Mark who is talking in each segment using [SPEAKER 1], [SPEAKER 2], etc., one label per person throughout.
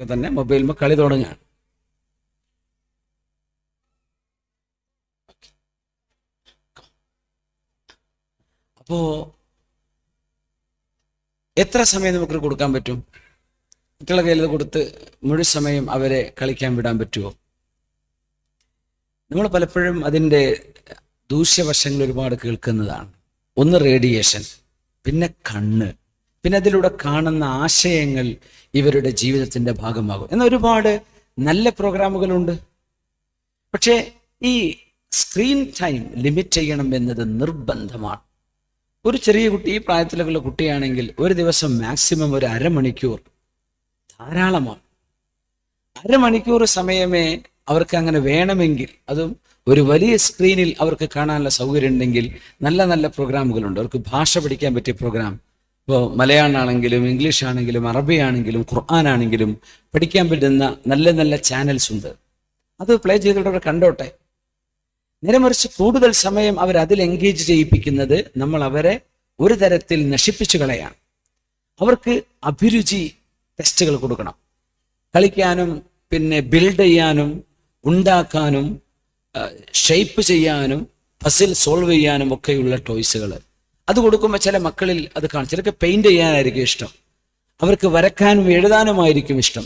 [SPEAKER 1] തന്നെ മൊബൈലിൽ കളി തുടങ്ങുകയാണ് അപ്പോ എത്ര സമയം നമുക്ക് കൊടുക്കാൻ പറ്റും? കുട്ടികളെ കയ്യിൽ കൊടുത്ത് മുഴുവൻ സമയം അവരെ കളിക്കാൻ വിടാൻ പറ്റുമോ നമ്മൾ പലപ്പോഴും അതിന്റെ ദൂഷ്യവശങ്ങൾ ഒരുപാട് കേൾക്കുന്നതാണ്. ഒന്ന് റേഡിയേഷൻ പിന്നെ കണ്ണ്. പിന്നെ അതിലൂടെ കാണുന്ന ആശയങ്ങൾ ഇവരുടെ ജീവിതത്തിന്റെ ഭാഗമാകും. എന്ന ഒരുപാട് നല്ല പ്രോഗ്രാമുകളുണ്ട്. പക്ഷേ ഈ സ്ക്രീൻ ടൈം ലിമിറ്റ് ചെയ്യണം എന്നത് നിർബന്ധമാണ്. ഒരു ചെറിയ കുട്ടി ഈ പ്രായത്തിലുള്ള കുട്ടിയാണെങ്കിൽ ഒരു ദിവസം മാക്സിമം ഒരു അരമണിക്കൂർ ധാരാളമാണ്. അരമണിക്കൂർ സമയമേ അവർക്ക് അങ്ങനെ വേണമെങ്കിൽ അതും ഒരു വലിയ സ്ക്രീനിൽ അവർക്ക് കാണാനുള്ള സൗകര്യം ഉണ്ടെങ്കിൽ നല്ല നല്ല പ്രോഗ്രാമുകളുണ്ട്. അവർക്ക് ഭാഷ പഠിക്കാൻ പറ്റിയ പ്രോഗ്രാം ഇപ്പോൾ മലയാളമാണെങ്കിലും ഇംഗ്ലീഷ് ആണെങ്കിലും അറബി ആണെങ്കിലും ഖുർആൻ ആണെങ്കിലും പഠിക്കാൻ പറ്റുന്ന നല്ല നല്ല ചാനൽസ് ഉണ്ട്. അത് പ്ലേ ചെയ്തിട്ടവർ കണ്ടോട്ടെ. നേരെ മറിച്ച് കൂടുതൽ സമയം അവർ അതിൽ എൻഗേജ് ചെയ്യിപ്പിക്കുന്നത് നമ്മൾ അവരെ ഒരു തരത്തിൽ നശിപ്പിച്ചു കളയാണ്. അവർക്ക് അഭിരുചി ടെസ്റ്റുകൾ കൊടുക്കണം. കളിക്കാനും പിന്നെ ബിൽഡ് ചെയ്യാനും ഉണ്ടാക്കാനും ഷേപ്പ് ചെയ്യാനും പസിൽ സോൾവ് ചെയ്യാനും ഒക്കെയുള്ള ടോയ്സുകൾ അത് കൊടുക്കുമ്പോൾ ചില മക്കളിൽ അത് കാണും. ചിലർക്ക് പെയിന്റ് ചെയ്യാനായിരിക്കും ഇഷ്ടം. അവർക്ക് വരക്കാനും എഴുതാനുമായിരിക്കും ഇഷ്ടം.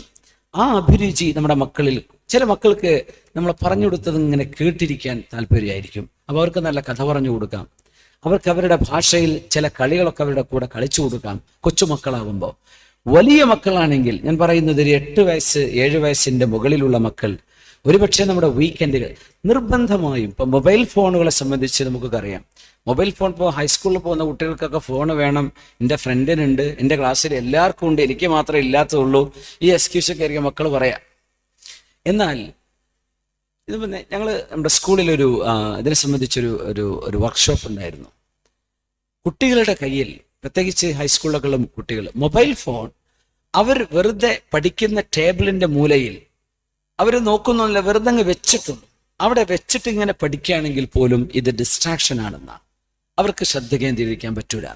[SPEAKER 1] ആ അഭിരുചി നമ്മുടെ മക്കളിൽ ചില മക്കൾക്ക് നമ്മൾ പറഞ്ഞു കൊടുത്തത് ഇങ്ങനെ കേട്ടിരിക്കാൻ താല്പര്യമായിരിക്കും. അപ്പോൾ അവർക്ക് നല്ല കഥ പറഞ്ഞു കൊടുക്കാം. അവർക്ക് അവരുടെ ഭാഷയിൽ ചില കളികളൊക്കെ അവരുടെ കൂടെ കളിച്ചു കൊടുക്കാം. കൊച്ചുമക്കളാകുമ്പോൾ വലിയ മക്കളാണെങ്കിൽ ഞാൻ പറയുന്നത് ഒരു എട്ട് വയസ്സ് ഏഴ് വയസ്സിന്റെ മുകളിലുള്ള മക്കൾ ഒരുപക്ഷെ നമ്മുടെ വീക്കെൻഡുകൾ നിർബന്ധമായും ഇപ്പൊ മൊബൈൽ ഫോണുകളെ സംബന്ധിച്ച് നമുക്കൊക്കെ അറിയാം മൊബൈൽ ഫോൺ ഇപ്പോൾ ഹൈസ്കൂളിൽ പോകുന്ന കുട്ടികൾക്കൊക്കെ ഫോൺ വേണം. എന്റെ ഫ്രണ്ടിനുണ്ട് എന്റെ ക്ലാസ്സിൽ എല്ലാവർക്കും ഉണ്ട്. എനിക്ക് മാത്രമേ ഇല്ലാത്തതുള്ളൂ ഈ എക്സ്ക്യൂസ് ഒക്കെ ആയിരിക്കും മക്കൾ പറയാം. എന്നാൽ ഇത് പിന്നെ ഞങ്ങൾ നമ്മുടെ സ്കൂളിൽ ഒരു ഇതിനെ സംബന്ധിച്ചൊരു ഒരു ഒരു വർക്ക്ഷോപ്പ് ഉണ്ടായിരുന്നു. കുട്ടികളുടെ കയ്യിൽ പ്രത്യേകിച്ച് ഹൈസ്കൂളിലൊക്കെയുള്ള കുട്ടികൾ മൊബൈൽ ഫോൺ അവർ വെറുതെ പഠിക്കുന്ന ടേബിളിന്റെ മൂലയിൽ അവർ നോക്കുന്നില്ല വെറുതെ അങ്ങ് വെച്ചിട്ടുണ്ട്. അവിടെ വെച്ചിട്ട് ഇങ്ങനെ പഠിക്കുകയാണെങ്കിൽ പോലും ഇത് ഡിസ്ട്രാക്ഷൻ ആണെന്നാണ് അവർക്ക് ശ്രദ്ധ കേന്ദ്രീകരിക്കാൻ പറ്റൂല.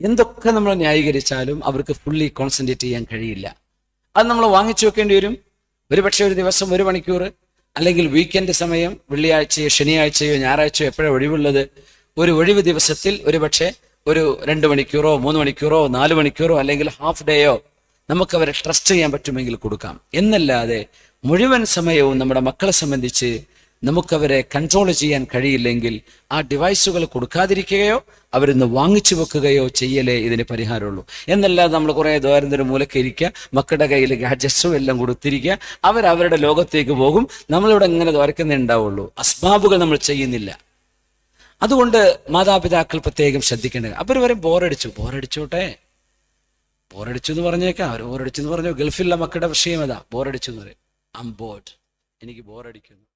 [SPEAKER 1] എന്തൊക്കെ നമ്മൾ ന്യായീകരിച്ചാലും അവർക്ക് ഫുള്ളി കോൺസെൻട്രേറ്റ് ചെയ്യാൻ കഴിയില്ല. അത് നമ്മൾ വാങ്ങിച്ചു വെക്കേണ്ടി വരും. ഒരു പക്ഷേ ഒരു ദിവസം ഒരു മണിക്കൂർ അല്ലെങ്കിൽ വീക്കെൻഡ് സമയം വെള്ളിയാഴ്ചയോ ശനിയാഴ്ചയോ ഞായറാഴ്ചയോ എപ്പോഴാണ് ഒഴിവുള്ളത്. ഒരു ഒഴിവ് ദിവസത്തിൽ ഒരുപക്ഷേ ഒരു രണ്ട് മണിക്കൂറോ മൂന്ന് മണിക്കൂറോ നാല് മണിക്കൂറോ അല്ലെങ്കിൽ ഹാഫ് ഡേയോ നമുക്ക് അവരെ ട്രസ്റ്റ് ചെയ്യാൻ പറ്റുമെങ്കിൽ കൊടുക്കാം. എന്നല്ലാതെ മുഴുവൻ സമയവും നമ്മുടെ മക്കളെ സംബന്ധിച്ച് നമുക്കവരെ കൺട്രോൾ ചെയ്യാൻ കഴിയില്ലെങ്കിൽ ആ ഡിവൈസുകൾ കൊടുക്കാതിരിക്കുകയോ അവരിന്ന് വാങ്ങിച്ചു വെക്കുകയോ ചെയ്യലേ ഇതിന് പരിഹാരമുള്ളൂ. എന്നല്ലാതെ നമ്മൾ കുറെ ദ്വാരന്തര മൂലക്കിരിക്കുക മക്കളുടെ കയ്യിൽ ഗാഡ്ജറ്റ്സും എല്ലാം കൊടുത്തിരിക്കുക അവർ അവരുടെ ലോകത്തേക്ക് പോകും നമ്മളിവിടെ ഇങ്ങനെ ദ്വാരക്കുന്നേ ഉണ്ടാവുള്ളൂ. അസ്ബാബുകൾ നമ്മൾ ചെയ്യുന്നില്ല. അതുകൊണ്ട് മാതാപിതാക്കൾ പ്രത്യേകം ശ്രദ്ധിക്കേണ്ടത്. അവർ വരെ ബോറടിച്ചു ബോറടിച്ചോട്ടെ ബോറടിച്ചു എന്ന് പറഞ്ഞേക്കാം. അവർ ബോറടിച്ചു എന്ന് പറഞ്ഞു. ഗൾഫിലുള്ള മക്കളുടെ വിഷയം അതാ. ബോറടിച്ചു എന്ന് പറയും. അം ബോർഡ് എനിക്ക് ബോറടിക്കുന്നു.